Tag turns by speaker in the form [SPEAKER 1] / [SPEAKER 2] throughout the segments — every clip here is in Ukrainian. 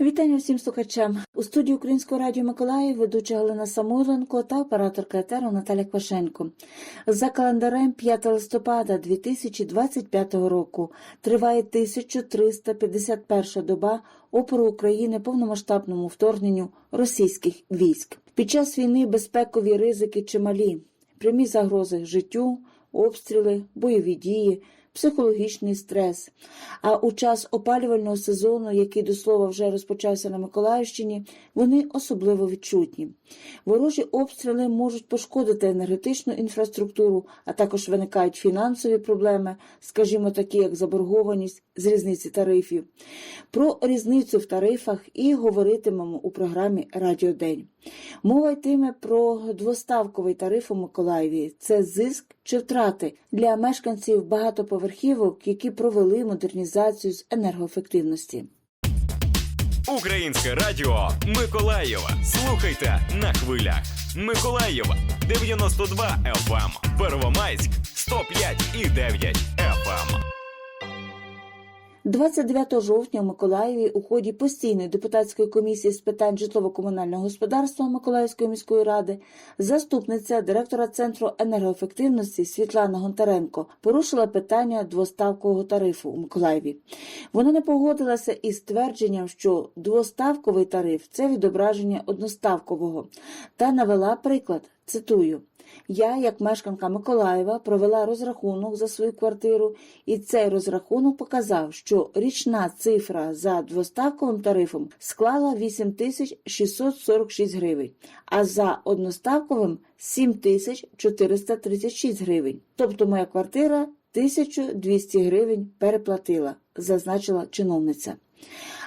[SPEAKER 1] Вітання всім слухачам у студії Українського радіо Миколаїв, ведуча Галина Самойленко та операторка етеру Наталя Квашенко. За календарем 5 листопада 2025 року триває 1351 доба опору України повномасштабному вторгненню російських військ. Під час війни безпекові ризики чималі, прямі загрози життю, обстріли, бойові дії. Психологічний стрес. А у час опалювального сезону, який до слова вже розпочався на Миколаївщині, вони особливо відчутні. Ворожі обстріли можуть пошкодити енергетичну інфраструктуру, а також виникають фінансові проблеми, скажімо, такі як заборгованість з різниці тарифів. Про різницю в тарифах і говоритимемо у програмі Радіодень. Мова йтиме про двоставковий тариф у Миколаєві. Це зиск чи втрати для мешканців багатоповерхівок, які провели модернізацію з енергоефективності.
[SPEAKER 2] Українське радіо Миколаєва. Слухайте на хвилях. Миколаєва 92 FM. Первомайськ 105 і 9 FM.
[SPEAKER 1] 29 жовтня у Миколаєві у ході постійної депутатської комісії з питань житлово-комунального господарства Миколаївської міської ради заступниця директора центру енергоефективності Світлана Гонтаренко порушила питання двоставкового тарифу у Миколаєві. Вона не погодилася із твердженням, що двоставковий тариф це відображення одноставкового, та навела приклад. Цитую. Я, як мешканка Миколаєва, провела розрахунок за свою квартиру, і цей розрахунок показав, що річна цифра за двоставковим тарифом склала 8646 гривень, а за одноставковим 7436 гривень. Тобто моя квартира 1200 гривень переплатила, зазначила чиновниця.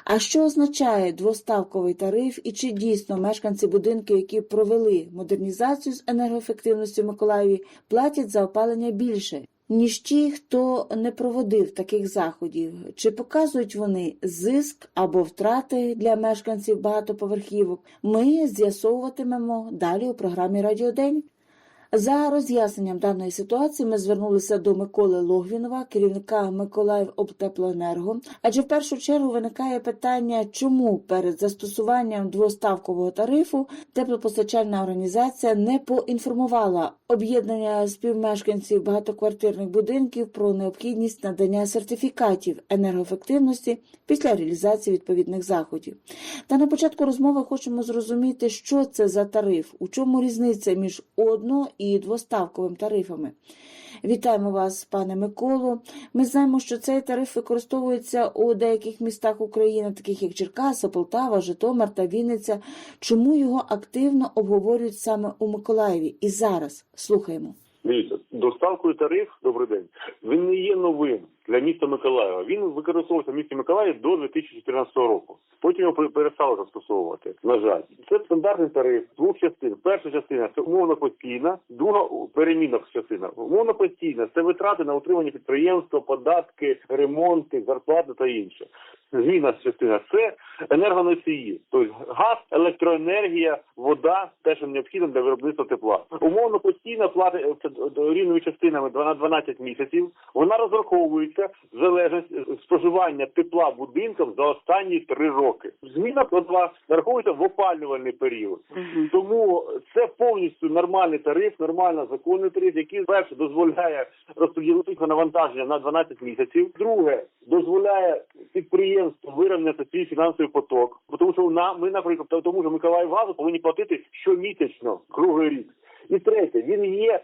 [SPEAKER 1] А що означає двоставковий тариф і чи дійсно мешканці будинків, які провели модернізацію з енергоефективності в Миколаєві, платять за опалення більше, ніж ті, хто не проводив таких заходів? Чи показують вони зиск або втрати для мешканців багатоповерхівок? Ми з'ясовуватимемо далі у програмі Радіодень. За роз'ясненням даної ситуації ми звернулися до Миколи Логвінова, керівника Миколаїв Обтеплоенерго. Адже в першу чергу виникає питання, чому перед застосуванням двоставкового тарифу теплопостачальна організація не поінформувала об'єднання співмешканців багатоквартирних будинків про необхідність надання сертифікатів енергоефективності після реалізації відповідних заходів. Та на початку розмови хочемо зрозуміти, що це за тариф, у чому різниця між одно і двоставковим тарифами. Вітаємо вас, пане Миколу. Ми знаємо, що цей тариф використовується у деяких містах України, таких як Черкаса, Полтава, Житомир та Вінниця. Чому його активно обговорюють саме у Миколаєві? І зараз слухаємо.
[SPEAKER 3] Дивіться, доставкою тариф, добрий день, він не є новим для міста Миколаєва. Він використовувався в місті Миколаєві до 2014 року. Потім його перестали застосовувати. На жаль, це стандартний тариф двох частин. Перша частина це умовно постійна, друга перемінна частина. Умовно постійна це витрати на утримання підприємства, податки, ремонти, зарплати та інше. Зміна частина це енергоносії, тобто газ, електроенергія, вода, те, що необхідно для виробництва тепла. Умовно постійна плата е, рівними частинами на 12 місяців. Вона розраховується залежності від споживання тепла будинкам за останні три роки. Зміна платва нараховується в опалювальний період. Тому це повністю нормальний тариф, нормально законний тариф, який перше дозволяє розподілити навантаження на 12 місяців. Друге дозволяє підприємству вирівняти свій фінансовий поток, тому що на ми, наприклад, тому що Миколаївгазу повинні платити щомісячно круглий рік. І третє, він є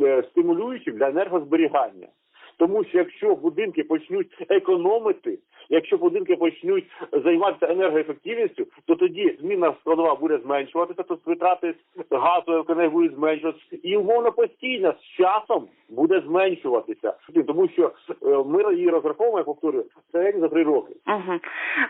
[SPEAKER 3] е, стимулюючим для енергозберігання. Тому що якщо будинки почнуть економити, якщо будинки почнуть займатися енергоефективністю, то тоді змінна складова буде зменшуватися, тобто витрати газу будуть зменшуватися, і умовно постійно з часом буде зменшуватися. Тому що е, ми її розраховуємо, я повторюю, середньо за три роки.
[SPEAKER 4] Угу.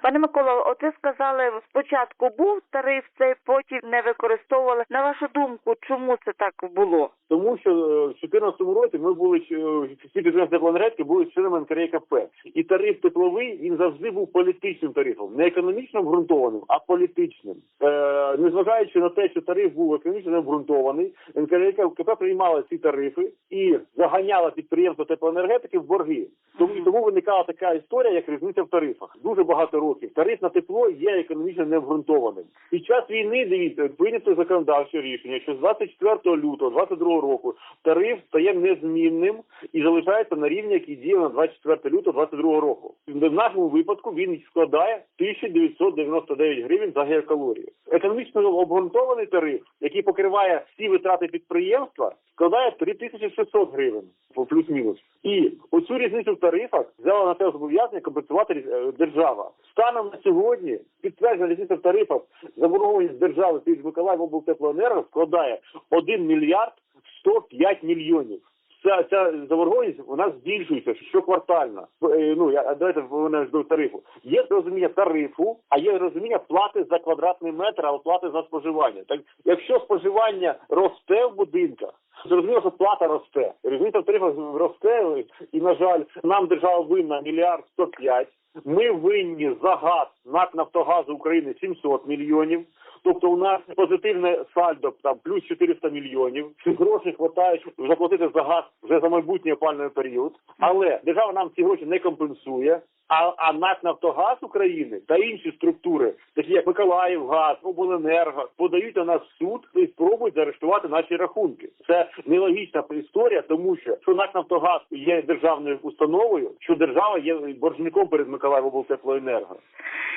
[SPEAKER 4] Пане Микола, от сказали, спочатку був тариф, цей потім не використовували. На вашу думку, чому це так було?
[SPEAKER 3] Тому що е, в 2014 році ми були е, всі підприємства теплоенергетики були членами НКРЕКП. І тариф тепловий він завжди був політичним тарифом, не економічно обґрунтованим, а політичним. Е, незважаючи на те, що тариф був економічно необґрунтований, НКРК приймала ці тарифи і заганяла підприємства теплоенергетики в борги. Тому і тому виникала така історія, як різниця в тарифах. Дуже багато років тариф на тепло є економічно необґрунтованим. Під час війни дивіться прийнято законодавче рішення, що з 24 лютого 22 року тариф стає незмінним і залишається на рівні, який діяв на 24 лютого 22 року. В нашому випадку він складає 1999 гривень за геокалорію. Економічно обґрунтований тариф, який покриває всі витрати підприємства, складає 3600 гривень плюс-мінус. І оцю різницю в тарифах взяла на себе зобов'язання компенсувати е, держава. Станом на сьогодні підтверджена різниця в тарифах заборгованість держави перед Миколаїв облтеплоенерго складає 1 мільярд 105 мільйонів. Ця, ця заборгованість нас збільшується щоквартально. Е, Ну я давайте вона ж до тарифу. Є розуміння тарифу, а є розуміння плати за квадратний метр або плати за споживання. Так якщо споживання росте в будинках. Зрозуміло, що плата росте. Різниця в тарифах росте, і на жаль, нам держава винна мільярд 105. Ми винні за газ НАК Нафтогазу України 700 мільйонів. Тобто у нас позитивне сальдо там плюс 400 мільйонів. Цих грошей вистачає, щоб заплатити за газ вже за майбутній опальний період. Але держава нам ці гроші не компенсує. А, а НАК Нафтогаз України та інші структури, такі як Миколаївгаз, Обленерго, подають на нас в суд і спробують заарештувати наші рахунки. Це нелогічна історія, тому що що НАК Нафтогаз є державною установою, що держава є боржником перед Миколаївоблтеплоенерго.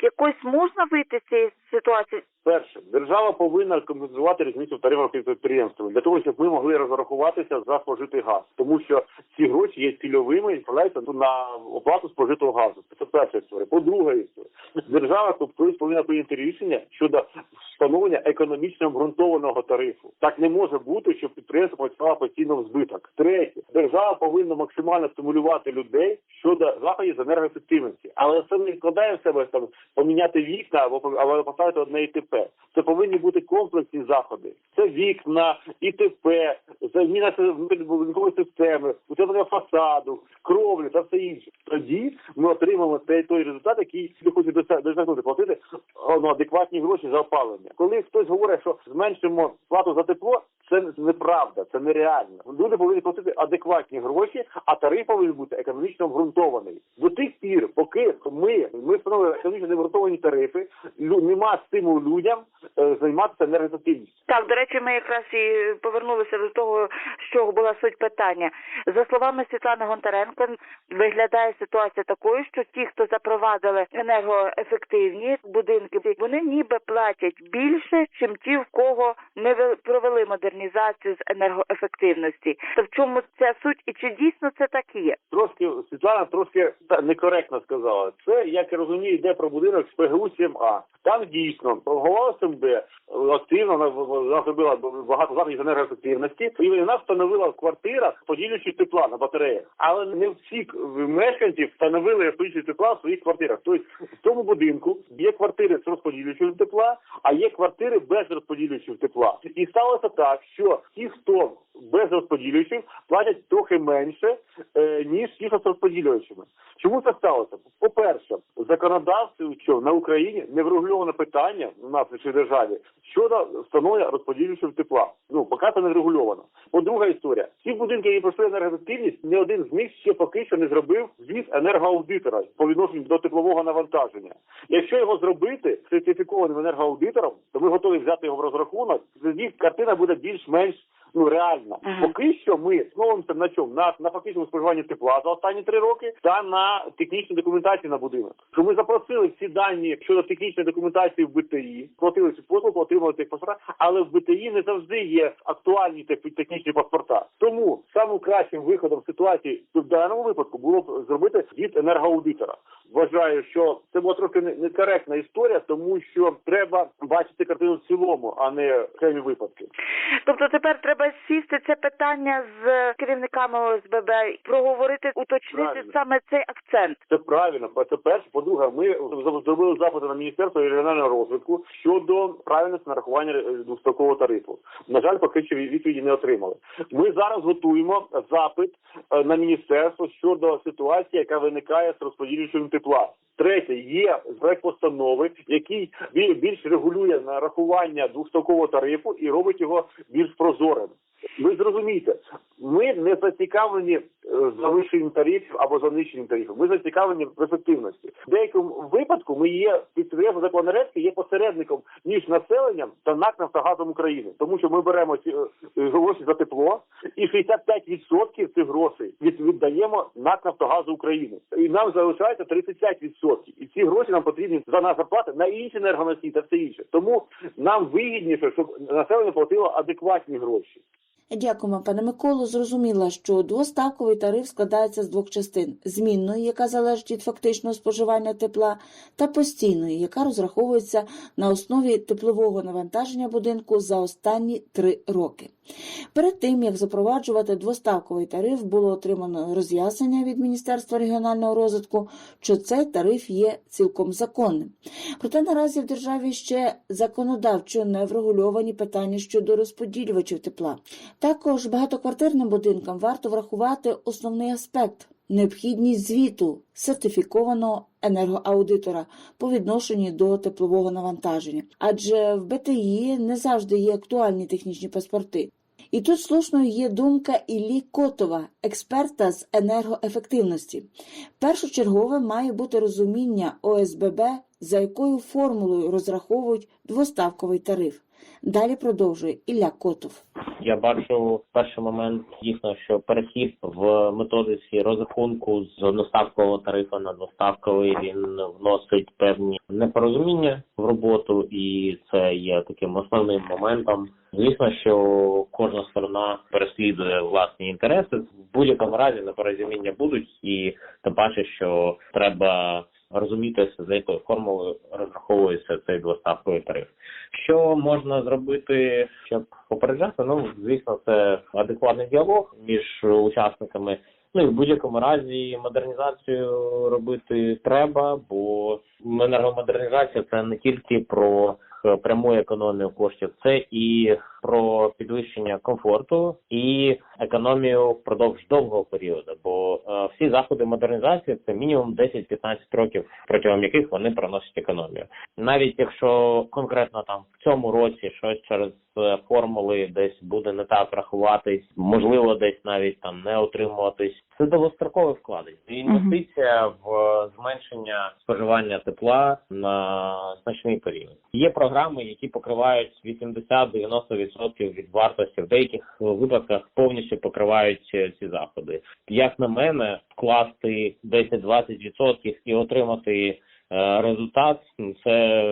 [SPEAKER 4] Якось можна вийти з цієї ситуації?
[SPEAKER 3] Перше, держава повинна компенсувати різницю в тарифах між підприємствами для того, щоб ми могли розрахуватися за спожитий газ, тому що ці гроші є цільовими і вправляються на оплату спожитого газу. Це перша історія. По-друге, історія держава тобто повинна прийняти рішення щодо встановлення економічно обґрунтованого тарифу. Так не може бути, щоб підприємство працювало постійно в збиток. Третє, держава повинна максимально стимулювати людей щодо заходів з енергоефективності, але це не вкладає в себе там поміняти вікна або або поставити одне ІТП. Це повинні бути комплексні заходи. Це вікна, ІТП, заміна будинкової системи, утеплення фасаду, кровлі та все інше. Тоді ми отримаємо той, той результат, який хочуть досягнути, платити ну, адекватні гроші за опалення. Коли хтось говорить, що зменшимо плату за тепло, це неправда, це нереально. Люди повинні платити адекватні гроші, а тариф повинен бути економічно обґрунтований. До тих пір, поки ми, ми встановили економічно необґрунтовані тарифи, лю- нема стимулу людям е, займатися енергоефективністю.
[SPEAKER 4] Так, до речі, ми якраз і повернулися до того, з чого була суть питання. За словами Світлани Гонтаренко, виглядає ситуація такою, що ті, хто запровадили енергоефективні будинки, вони ніби платять більше, чим ті, в кого не провели модернізацію з енергоефективності. То в чому ця суть і чи дійсно це так є?
[SPEAKER 3] Трошки Світлана трошки та, некоректно сказала. Це як я розумію, йде про будинок з ПГУ 7А. Там дійсно голова СМБ активно вона- зробила багато заходів з енергоефективності, і вона встановила в квартирах поділюючі тепла на батареях. Але не всі мешканці встановили поділюючі тепла в своїх квартирах. Тобто в тому будинку є квартири з розподілюючим тепла, а є квартири без розподілюючого тепла. І сталося так, що ті, хто без розподілюючих, платять трохи менше, е, ніж хто з розподілюючими. Чому це сталося? По-перше, законодавством що на Україні не врегульовано питання у в нашій державі щодо встановлення розподілюючого тепла. Ну, поки це не врегульовано. По-друга історія. Ті будинки, які пройшли енергоефективність, ні один з них ще поки що не зробив звіт енергоаудитора по відношенню до теплового навантаження. Якщо його зробити сертифікованим енергоаудитором, то ми готові взяти його в розрахунок. Тоді картина буде більш-менш ну реальна.
[SPEAKER 4] Мгм.
[SPEAKER 3] Поки що ми зновимося на чому? На, на фактичному споживанні тепла за останні три роки та на технічній документації на будинок. Що ми запросили всі дані щодо технічної документації в БТІ, платили цю послугу, отримали цих паспорта, але в БТІ не завжди є актуальні тех- технічні паспорта. Тому самим кращим виходом ситуації в даному випадку було б зробити від енергоаудитора. Вважаю, що це була трохи не- некоректна історія, тому що треба бачити картину в цілому, а не окремі випадки.
[SPEAKER 4] Тобто тепер треба сісти це питання з керівниками ОСББ, проговорити, уточнити
[SPEAKER 3] Правильно.
[SPEAKER 4] саме цей акцент.
[SPEAKER 3] Це правильно. Це перше. По-друге, ми зробили запити на міністерство регіонального розвитку щодо правильності нарахування е, двостокового тарифу. На жаль, поки що відповіді не отримали. Ми зараз готуємо запит е, на міністерство щодо ситуації, яка виникає з розподілюючим тепла. Третє, є проект постанови, який бі- більш регулює нарахування двостокового тарифу і робить його більш прозорим. Ви зрозумієте, ми не зацікавлені е, завищенням тарифів або заниженням тарифів. Ми зацікавлені в ефективності. В деякому випадку ми є підприємство Теплоенергетики є посередником між населенням та НАК «Нафтогазом України, тому що ми беремо ці е, гроші за тепло і 65% цих грошей віддаємо НАК «Нафтогазу України. І нам залишається 35%. І ці гроші нам потрібні за нас зарплати на інші енергоносії та все інше. Тому нам вигідніше, щоб населення платило адекватні гроші.
[SPEAKER 1] Дякуємо, пане Миколу. Зрозуміла, що двостаковий тариф складається з двох частин: змінної, яка залежить від фактичного споживання тепла, та постійної, яка розраховується на основі теплового навантаження будинку за останні три роки. Перед тим як запроваджувати двоставковий тариф, було отримано роз'яснення від Міністерства регіонального розвитку, що цей тариф є цілком законним. Проте наразі в державі ще законодавчо не врегульовані питання щодо розподілювачів тепла. Також багатоквартирним будинкам варто врахувати основний аспект необхідність звіту сертифікованого енергоаудитора по відношенню до теплового навантаження, адже в БТІ не завжди є актуальні технічні паспорти. І тут слушною є думка Іллі Котова, експерта з енергоефективності. Першочергове має бути розуміння ОСББ, за якою формулою розраховують двоставковий тариф. Далі продовжує Ілля Котов.
[SPEAKER 5] Я бачу перший момент дійсно, що перехід в методиці розрахунку з одноставкового тарифу на двоставковий він вносить певні непорозуміння в роботу, і це є таким основним моментом. Звісно, що кожна сторона переслідує власні інтереси. В будь-якому разі непорозуміння будуть, і тим паче, що треба розуміти, за якою формулою розраховується цей двоставковий тариф. Що можна зробити, щоб попереджати? Ну, звісно, це адекватний діалог між учасниками. Ну і в будь-якому разі модернізацію робити треба, бо енергомодернізація це не тільки про пряму економію коштів, це і про підвищення комфорту і економію впродовж довгого періоду. Бо е, всі заходи модернізації це мінімум 10-15 років, протягом яких вони приносять економію. Навіть якщо конкретно там в цьому році щось через е, формули десь буде не так рахуватись, можливо, десь навіть там не отримуватись. Це довгострокове вкладення. Інвестиція в е, зменшення споживання тепла на значний період. Є програми, які покривають 80-90% від вартості. В деяких випадках повністю покривають е, ці заходи. Як на мене, вкласти 10-20% і отримати е, результат це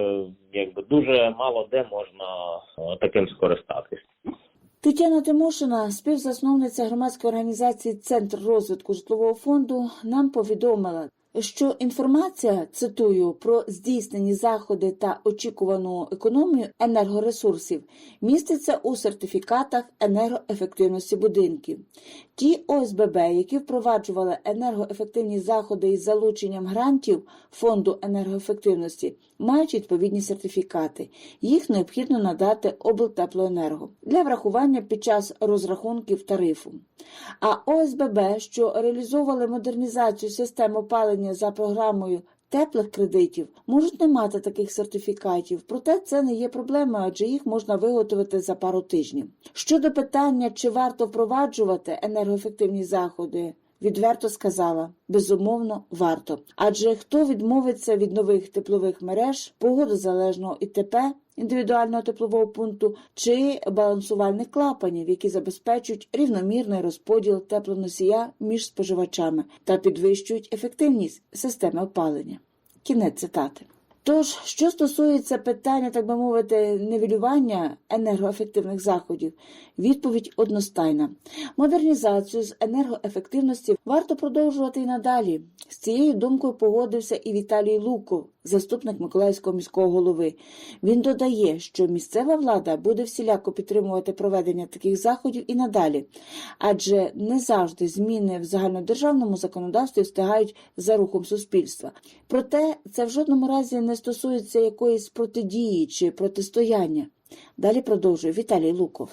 [SPEAKER 5] якби дуже мало де можна е, таким скористатись.
[SPEAKER 1] Тетяна Тимошина, співзасновниця громадської організації Центр розвитку житлового фонду, нам повідомила, що інформація, цитую, про здійснені заходи та очікувану економію енергоресурсів міститься у сертифікатах енергоефективності будинків. Ті ОСББ, які впроваджували енергоефективні заходи із залученням грантів фонду енергоефективності, мають відповідні сертифікати. Їх необхідно надати облтеплоенерго для врахування під час розрахунків тарифу. А ОСББ, що реалізовували модернізацію систем опалення за програмою теплих кредитів, можуть не мати таких сертифікатів, проте це не є проблемою, адже їх можна виготовити за пару тижнів. Щодо питання, чи варто впроваджувати енергоефективні заходи, відверто сказала безумовно варто. Адже хто відмовиться від нових теплових мереж, погодозалежного ІТП, індивідуального теплового пункту чи балансувальних клапанів, які забезпечують рівномірний розподіл теплоносія між споживачами та підвищують ефективність системи опалення. Кінець цитати. Тож, що стосується питання, так би мовити, нивелювання енергоефективних заходів, відповідь одностайна. Модернізацію з енергоефективності варто продовжувати і надалі. З цією думкою погодився і Віталій Луков, заступник Миколаївського міського голови. Він додає, що місцева влада буде всіляко підтримувати проведення таких заходів і надалі, адже не завжди зміни в загальнодержавному законодавстві встигають за рухом суспільства. Проте це в жодному разі не стосується якоїсь протидії чи протистояння. Далі продовжує Віталій Луков.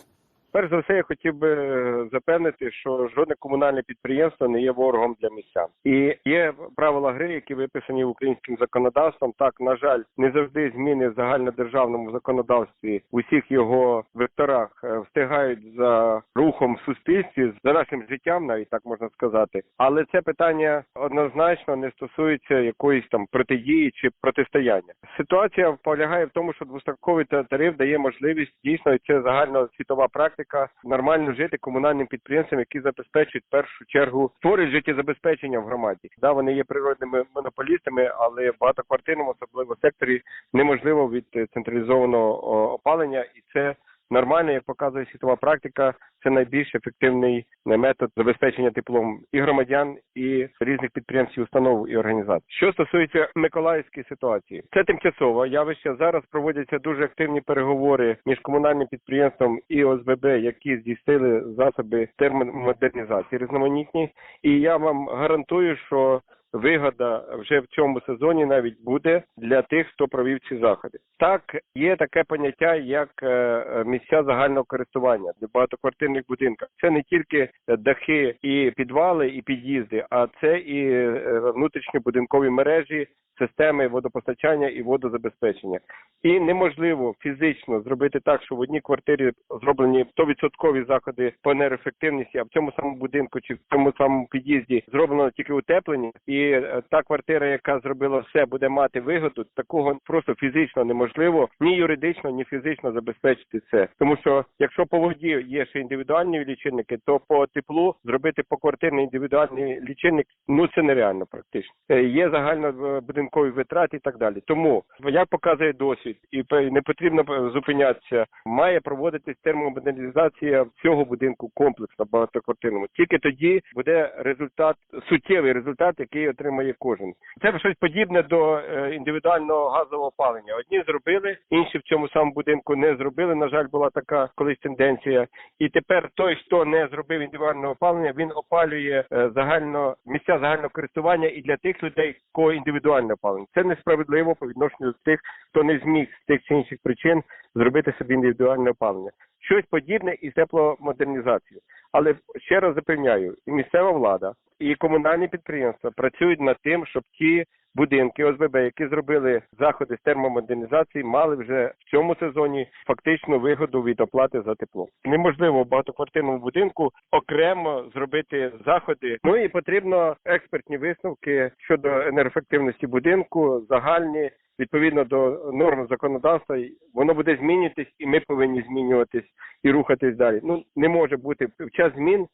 [SPEAKER 6] Перш за все, я хотів би е, запевнити, що жодне комунальне підприємство не є ворогом для містян. І є правила гри, які виписані українським законодавством. Так, на жаль, не завжди зміни в загальнодержавному законодавстві в усіх його векторах е, встигають за рухом в суспільстві, за нашим життям, навіть так можна сказати. Але це питання однозначно не стосується якоїсь там протидії чи протистояння. Ситуація полягає в тому, що двоставковий та- тариф дає можливість дійсно і це загальносвітова практика нормально жити комунальним підприємствам, які забезпечують першу чергу створюють життєзабезпечення в громаді. Да, вони є природними монополістами, але в багатоквартирному, особливо секторі, неможливо від е, централізованого опалення, і це нормально, як показує світова практика. Це найбільш ефективний е, метод забезпечення теплом і громадян, і різних підприємств, і установ і організацій. Що стосується Миколаївської ситуації, це тимчасово явище. Зараз проводяться дуже активні переговори між комунальним підприємством і ОСББ, які здійснили засоби термомодернізації різноманітні. І я вам гарантую, що вигода вже в цьому сезоні навіть буде для тих, хто провів ці заходи. Так, є таке поняття, як е, місця загального користування для багатоквартирних будинків. Це не тільки дахи і підвали, і під'їзди, а це і е, внутрішньобудинкові мережі, системи водопостачання і водозабезпечення. І неможливо фізично зробити так, що в одній квартирі зроблені 100% заходи по енергоефективності, а в цьому самому будинку чи в цьому самому під'їзді зроблено тільки утеплення, і е, та квартира, яка зробила все, буде мати вигоду. Такого просто фізично неможливо ні юридично, ні фізично забезпечити це. Тому що якщо по воді є ще індивідуальні лічильники, то по теплу зробити поквартирний індивідуальний лічильник ну це нереально практично. Е, Є загальнобудинкові витрати і так далі. Тому як показує досвід, і не потрібно е, зупинятися. Має проводитись термомодернізація всього будинку комплексно багатоквартирному. Тільки тоді буде результат, суттєвий результат, який отримає кожен. Це щось подібне до е, індивідуального газового опалення. Одні зробили, інші в цьому самому будинку не зробили. На жаль, була така колись тенденція. І тепер той, хто не зробив індивідуального опалення, він опалює е, загально місця загального користування і для тих людей, кого індивідуальне опалення. Це несправедливо по відношенню до тих, хто не зміг з тих чи інших причин зробити собі індивідуальне опалення. Щось подібне із тепломодернізацією. Але ще раз запевняю, і місцева влада, і комунальні підприємства працюють над тим, щоб ті будинки ОСББ, які зробили заходи з термомодернізації, мали вже в цьому сезоні фактичну вигоду від оплати за тепло. Неможливо в багатоквартирному будинку окремо зробити заходи. Ну і потрібно експертні висновки щодо енергоефективності будинку, загальні. Відповідно до норм законодавства, воно буде змінюватись, і ми повинні змінюватись і рухатись далі. Ну не може бути в час змін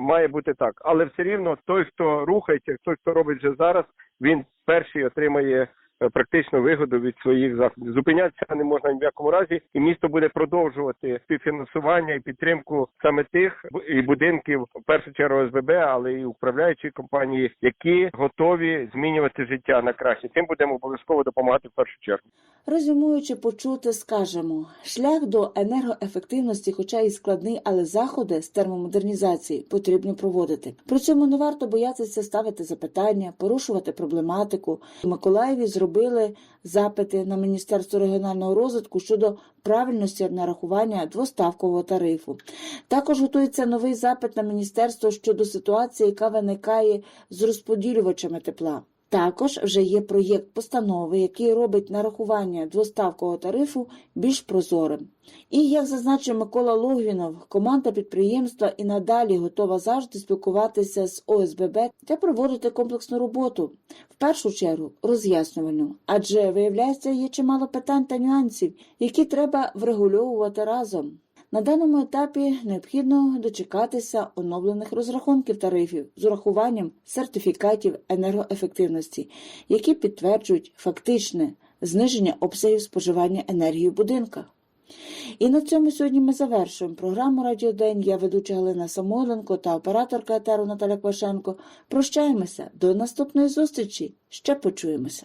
[SPEAKER 6] має бути так. Але все рівно той, хто рухається, той, хто робить вже зараз, він перший отримає е, практичну вигоду від своїх заходів. Зупинятися не можна ні в якому разі, і місто буде продовжувати співфінансування і підтримку саме тих і будинків, в першу чергу ОСББ, але і управляючі компанії, які готові змінювати життя на краще. Цим будемо обов'язково допомагати в першу чергу.
[SPEAKER 1] Резюмуючи почути, скажемо, шлях до енергоефективності, хоча і складний, але заходи з термомодернізації потрібно проводити. При цьому не варто боятися ставити запитання, порушувати проблематику. У Миколаєві зробили запити на Міністерство регіонального розвитку щодо правильності нарахування двоставкового тарифу. Також готується новий запит на міністерство щодо ситуації, яка виникає з розподілювачами тепла. Також вже є проєкт постанови, який робить нарахування двоставкового тарифу більш прозорим. І, як зазначив Микола Логвінов, команда підприємства і надалі готова завжди спілкуватися з ОСББ та проводити комплексну роботу, в першу чергу роз'яснювальну, адже виявляється, є чимало питань та нюансів, які треба врегульовувати разом. На даному етапі необхідно дочекатися оновлених розрахунків тарифів з урахуванням сертифікатів енергоефективності, які підтверджують фактичне зниження обсягів споживання енергії в будинках. І на цьому сьогодні ми завершуємо програму Радіодень. Я ведуча Галина Самойленко та операторка етеру Наталя Квашенко. Прощаємося до наступної зустрічі. Ще почуємося.